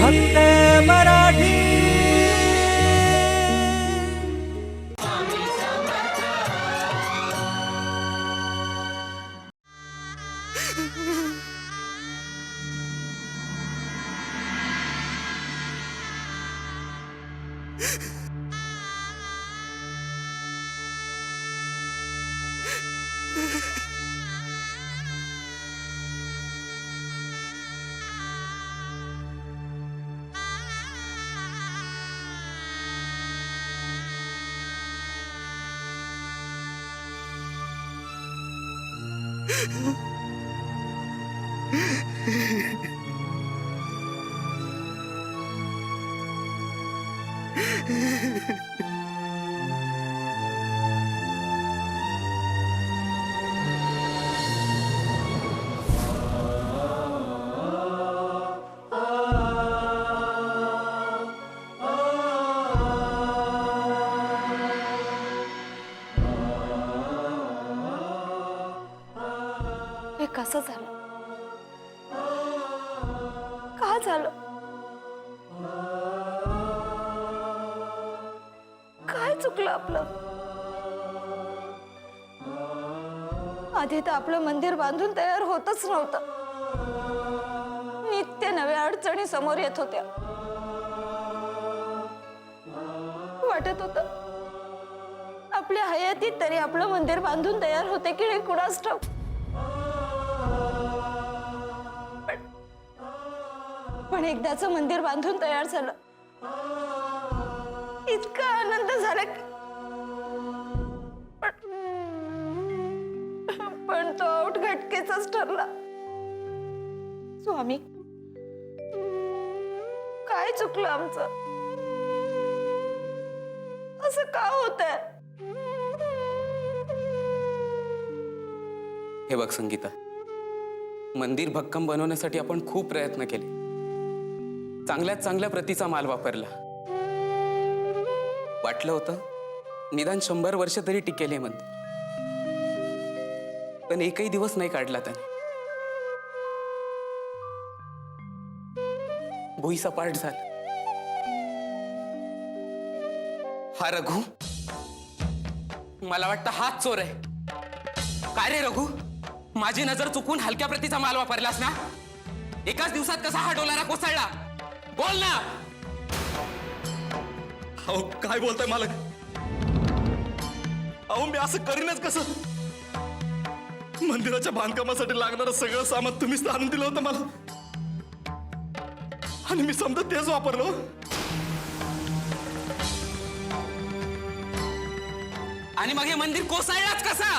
फक्त Marathi Yeah. Hmm. असं झालं. का झालं? काय चुकलं आपलं? आधी तर आपलं मंदिर बांधून तयार होतच नव्हतं. नित्य नव्या अडचणी समोर येत होत्या. वाटत होत आपल्या हयातीत तरी आपलं मंदिर बांधून तयार होते की नाही कुणास ठाऊक? पण एकदाचं मंदिर बांधून तयार झालं. इतका आनंद झाला की पण- तो आउट घटकेचाच ठरला. स्वामी काय चुकलं आमचं? असं का होत हे बघ संगीता मंदिर भक्कम बनवण्यासाठी आपण खूप प्रयत्न केले. चांगल्यात चांगल्या प्रतीचा माल वापरला. वाटलं होतं निदान शंभर वर्ष तरी टिकेल हे मंदिर. पण एकही दिवस नाही काढला त्याने. भुईसपाट झाला. हा रघु. मला वाटतं हाच चोर आहे. काय रे रघु? माझी नजर चुकून हलक्या प्रतीचा माल वापरलास ना? एकाच दिवसात कसा हा डोलारा कोसळला? बोल ना! अहो काय बोलताय मालक? अहो मी असं करीनच कसं? मंदिराच्या बांधकामासाठी लागणारं सगळं सामान तुम्हीच तर आणून दिलं होतं मला. आणि मी समजा तेच वापरलो. आणि मग हे मंदिर कोसळलाच कसा?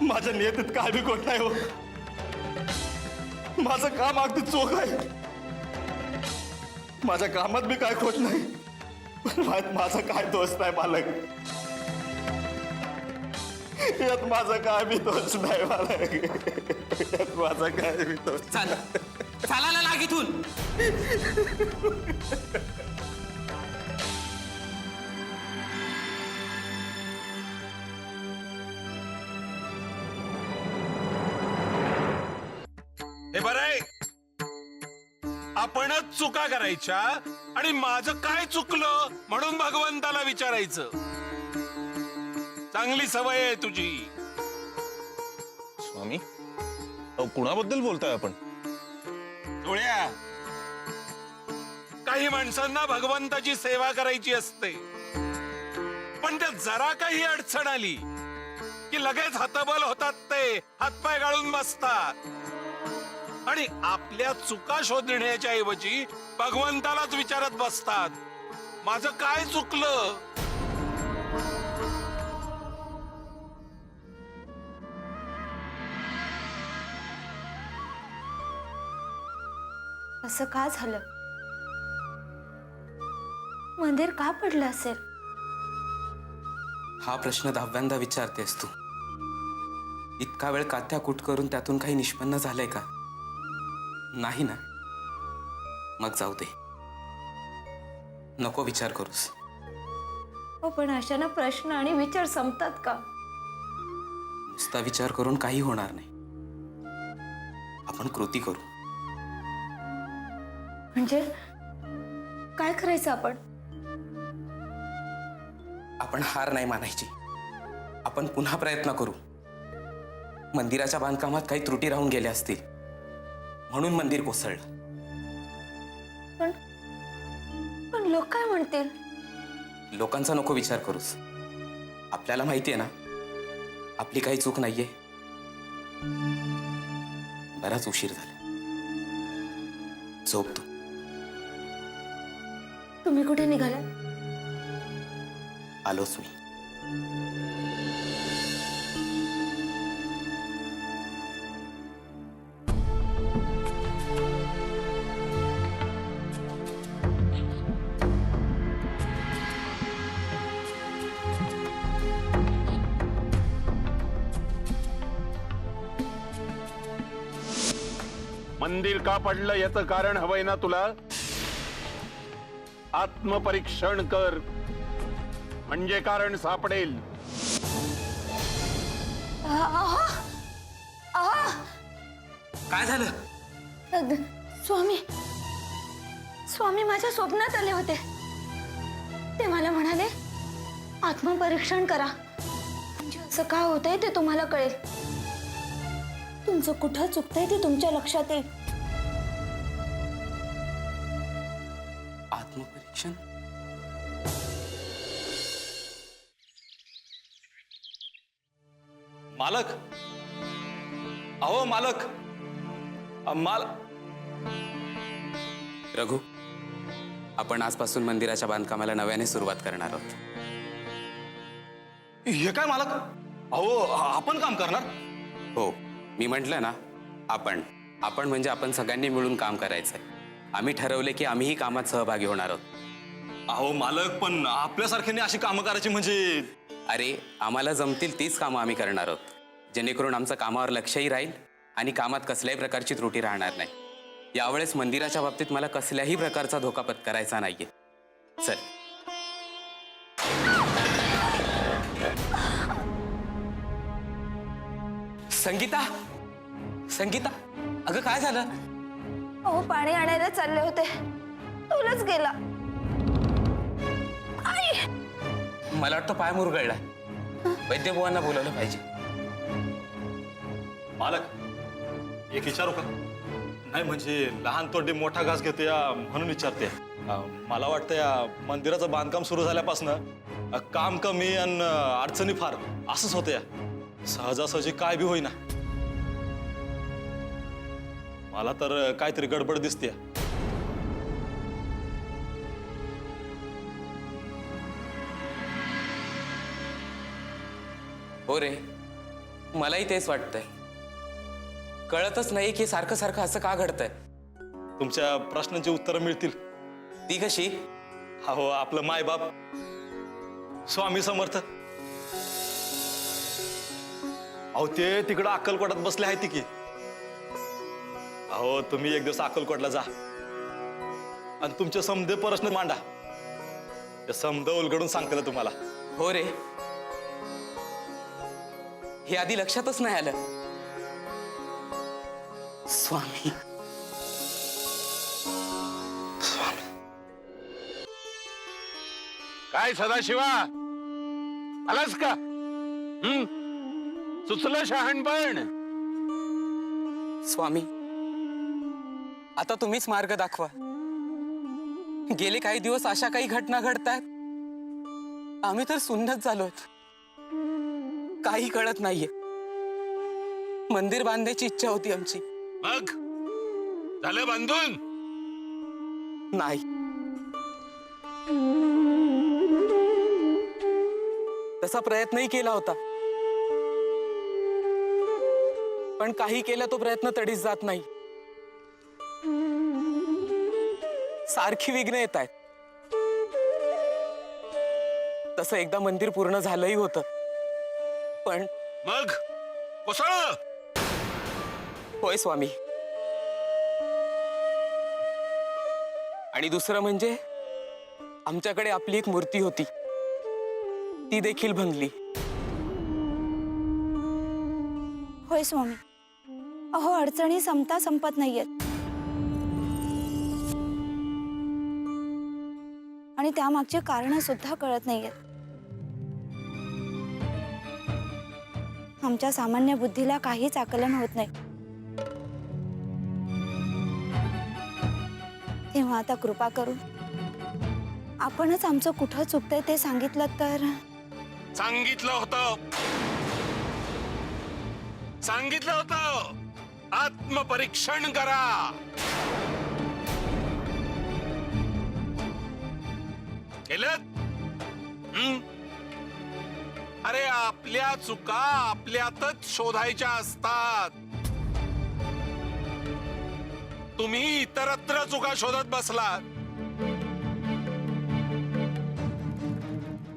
माझ्या नियतीत काय बी खोट नाही हो. माझं काम अगदी चोख आहे. माझ्या कामात बी काय खोट नाही. पण मा- माझा काय दोष नाही मालक. यात माझा काय बी दोष नाही मालक. यात माझा काय बी दोष चल. चालायला लाग इथून. चुका करायच्या आणि माझं काय चुकलं म्हणून भगवंताला विचारायचं. चांगली सवय आहे तुझी. स्वामी अहो कुणाबद्दल बोलताय आपण? डोळ्या काही माणसांना भगवंताची सेवा करायची असते. पण त्यात जरा काही अडचण आली की लगेच हतबल होतात ते हातपाय गाळून बसतात. आणि आपल्या चुका शोधण्याच्या ऐवजी भगवंतालाच विचारत बसतात. माझं काय चुकलं? असं का झालं? मंदिर का पडलं असेल? हा प्रश्न दहाव्यांदा विचारतेस तू. इतका वेळ कात्याकूट करून त्यातून काही निष्पन्न झालंय का? नाही ना. मग जाऊ दे. नको विचार करूस. हो पण अशानं प्रश्न आणि विचार संपतात का? नुसता विचार करून काही होणार नाही. आपण कृती करू. म्हणजे? काय करायचं आपण? आपण हार नाही मानायची. आपण पुन्हा प्रयत्न करू. मंदिराच्या बांधकामात काही त्रुटी राहून गेल्या असतील. म्हणून मंदिर कोसळलं. पण पण लोक काय म्हणतील? लोकांचा नको विचार करूस. आपल्याला माहिती आहे ना आपली काही चूक नाहीये. बराच उशीर झाला. झोप तू. तुम्ही कुठे निघाला आलोच मी. मंदिर का पडलं याचं कारण हवंय ना तुला? आत्मपरीक्षण कर. म्हणजे कारण सापडेल. काय झालं? अग, स्वामी. स्वामी माझ्या स्वप्नात आले होते. ते मला म्हणाले आत्मपरीक्षण करा. म्हणजे असं का होतंय ते तुम्हाला कळेल. तुमचं कुठं चुकतंय ते तुमच्या लक्षात येईल. आत्मपरीक्षण मालक अहो मालक अ, माल रघु आपण आजपासून मंदिराच्या बांधकामाला नव्याने सुरुवात करणार आहोत. हे काय मालक? अहो आपण काम करणार? हो मी म्हटलं ना आपण. आपण म्हणजे आपण सगळ्यांनी मिळून काम करायचंय. आम्ही ठरवले की आम्हीही कामात सहभागी होणार आहोत. अहो मालक पण आपल्यासारख्याने अशी कामं करायची म्हणजे? अरे आम्हाला जमतील तीच कामं आम्ही करणार आहोत. जेणेकरून आमचं कामावर लक्षही राहील आणि कामात कसल्याही प्रकारची त्रुटी राहणार नाही. यावेळेस मंदिराच्या बाबतीत मला कसल्याही प्रकारचा धोका पत्करायचा नाहीये. चल. संगीता? संगीता? अगं काय झालं? अहो पाणी आणायला चालले होते. तुलाच गेला. मला वाटतं पाय मुरगळला वैद्यबुवांना बोलवलं पाहिजे. मालक एक विचारू का? नाही म्हणजे लहान तोंडी मोठा घास घेतो या म्हणून विचारते. मला वाटतं या मंदिराचं बांधकाम सुरू झाल्यापासनं काम कमी आणि अडचणी फार. असंच होतं या. सहजासहजी काय बी होईना. मला तर काहीतरी गडबड दिसते हो रे मलाही तेच वाटतंय. कळतच नाही की सारखं सारखं असं का घडतंय. तुमच्या प्रश्नांची उत्तरं मिळतील. ती कशी? अहो आपलं मायबाप. स्वामी समर्थ. अहो ते तिकडं अक्कलकोटात बसले आहेत की. अहो तुम्ही एक दिवस अक्कलकोटला जा. आणि तुमचे समदे प्रश्न मांडा. ते समद उलगडून सांगते ना तुम्हाला. हो रे हे आधी लक्षातच नाही आलं. स्वामी. काय सदाशिवा? आलास का? हं? सुचलं शहाणपण स्वामी आता तुम्हीच मार्ग दाखवा. गेले काही दिवस अशा काही घटना घडतायत. आम्ही तर सुन्नत झालोय काही कळत नाहीये. मंदिर बांधायची इच्छा होती आमची. मग? झालं बांधून? नाही. तसा प्रयत्नही केला होता. पण काही केला तो प्रयत्न तडीच जात नाही. सारखी विघ्न येत आहेत तसं एकदा मंदिर पूर्ण झालंही होतं. पण मग? कोसळ! होय स्वामी. आणि दुसरं म्हणजे आमच्याकडे आपली एक मूर्ती होती. ती देखील भंगली. होय स्वामी. अहो अडचणी संपता संपत नाहीयेत. आणि त्यामागची कारण सुद्धा कळत नाहीयेत. आमच्या सामान्य बुद्धीला काहीच आकलन होत नाही. तेव्हा आता कृपा करू. आपणच आमचं कुठं चुकतंय ते सांगितलं तर? सांगितलं होतं. सांगितलं होतं. आत्मपरीक्षण करा. केलं? अरे आपल्या चुका आपल्यातच शोधायच्या असतात. तुम्ही इतरत्र चुका शोधत बसलात.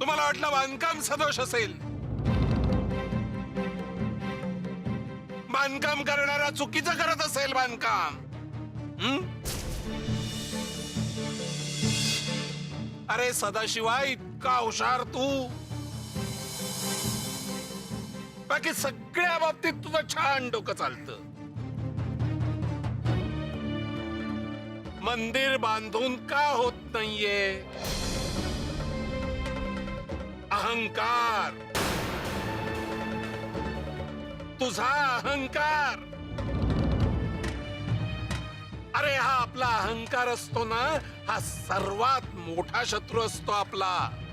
तुम्हाला वाटलं बांधकाम सदोष असेल. बांधकाम करणारा चुकीचं करत असेल बांधकाम. अरे सदाशिवाय इतका हुशार तू. बाकी सगळ्या बाबतीत तुझं छान डोकं चालतं. मंदिर बांधून का होत नाहीये? अहंकार. तुझा अहंकार. अरे हा आपला अहंकार असतो ना हा सर्वात मोठा शत्रू असतो आपला.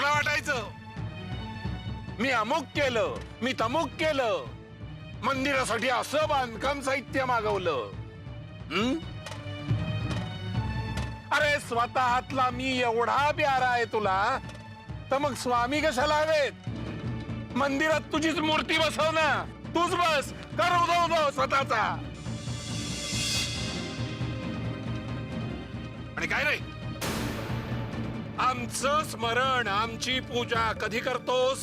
तुला वाटायचं? मी अमुक केलं मी तमुक केलं. मंदिरासाठी असं बांधकाम साहित्य मागवलं. अरे स्वतःतला मी एवढा प्यारा आहे तुला तर मग स्वामी कशाला हवेत? मंदिरात तुझीच मूर्ती बसव ना. तूच बस कर उदो उदो स्वतःचा. आणि काय नाही आमचं स्मरण आमची पूजा कधी करतोस?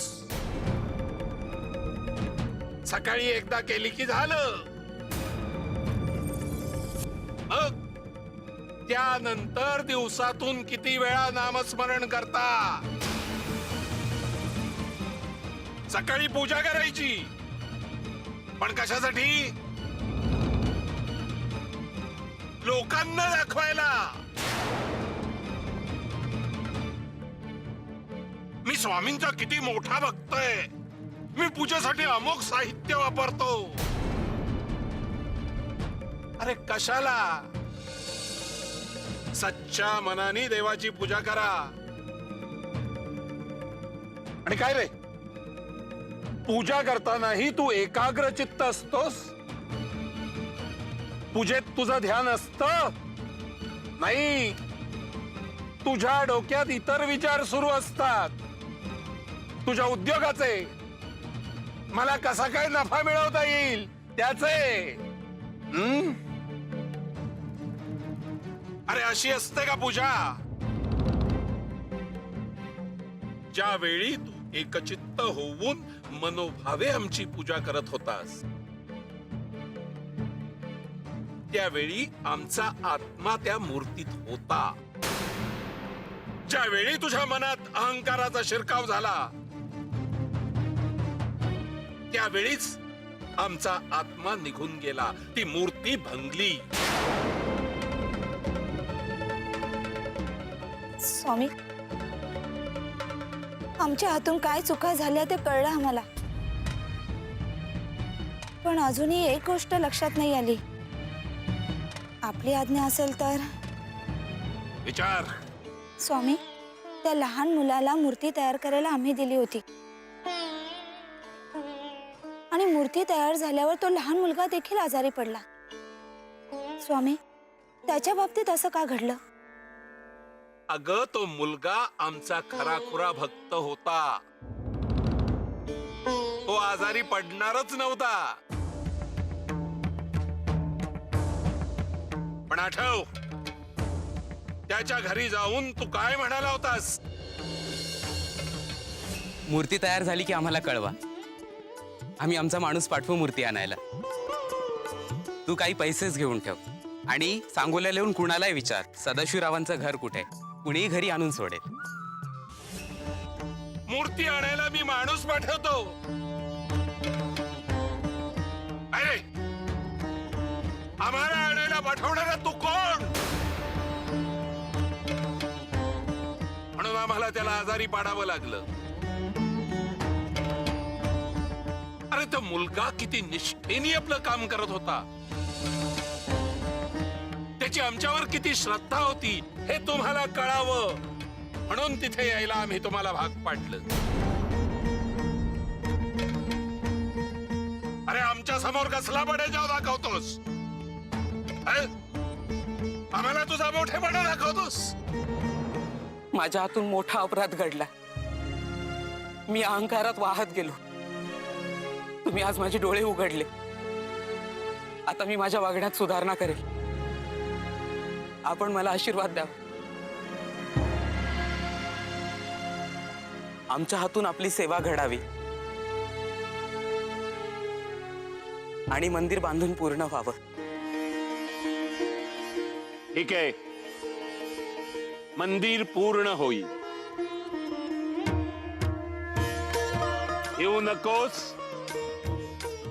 सकाळी एकदा केली की झालं. मग त्यानंतर दिवसातून किती वेळा नामस्मरण करता? सकाळी पूजा करायची. पण कशासाठी? लोकांना दाखवायला. स्वामींचा किती मोठा भक्त आहे. मी पूजेसाठी अमोक साहित्य वापरतो. अरे कशाला? सच्च्या मनाने देवाची पूजा करा. आणि काय रे? पूजा करतानाही तू एकाग्र चित्त असतोस? पूजेत तुझं ध्यान असत? नाही. तुझ्या डोक्यात इतर विचार सुरू असतात. तुझ्या उद्योगाचे. मला कसा काय नफा मिळवता येईल? त्याचे. अरे अशी असते का पूजा? ज्यावेळी तू एकचित्त होऊन मनोभावे आमची पूजा करत होतास त्यावेळी आमचा आत्मा त्या मूर्तीत होता. ज्यावेळी तुझ्या मनात अहंकाराचा शिरकाव झाला त्यावेळीच आमचा आत्मा निघून गेला. ती मूर्ती भंगली. स्वामी आमच्या हातून काय चुका झाल्या ते कळलं आम्हाला. पण अजूनही एक गोष्ट लक्षात नाही आली. आपली आज्ञा असेल तर? विचार. स्वामी त्या लहान मुलाला मूर्ती तयार करायला आम्ही दिली होती. मूर्ती तयार झाल्यावर तो लहान मुलगा देखील आजारी पडला. स्वामी त्याच्या बाबतीत असं का घडलं? अग तो मुलगा आमचा खराखुरा भक्त होता. तो आजारी पडणारच नव्हता. पण आठव त्याच्या घरी जाऊन तू काय म्हणाला होतास? मूर्ती तयार झाली की आम्हाला कळवा. आम्ही आमचा माणूस पाठवू मूर्ती आणायला. तू काही पैसेच घेऊन ठेव. आणि सांगोल्या लिहून कुणालाही विचार. सदाशिवरावांचं घर कुठे? कुणीही घरी आणून सोडेल. मूर्ती आणायला मी माणूस पाठवतो. अरे! आम्हाला आणायला पाठवणारा तू कोण? म्हणून आम्हाला त्याला आजारी पाडावं लागलं. अरे तो मुलगा किती निष्ठेने आपलं काम करत होता. त्याची आमच्यावर किती श्रद्धा होती हे तुम्हाला कळावं. म्हणून तिथे यायला आम्ही तुम्हाला भाग पाडलं. अरे आमच्यासमोर कसला बडेजाव दाखवतोस? अरे, आम्हाला तुझा मोठेपणा दाखवतोस? माझ्या हातून मोठा अपराध घडला. मी अहंकारात वाहत गेलो. मी आज माझे डोळे उघडले. आता मी माझ्या वागण्यात सुधारणा करेल. आपण मला आशीर्वाद द्या. आमच्या हातून आपली सेवा घडावी. आणि मंदिर बांधून पूर्ण व्हावं. ठीक आहे. मंदिर पूर्ण होईल. येऊ नकोस.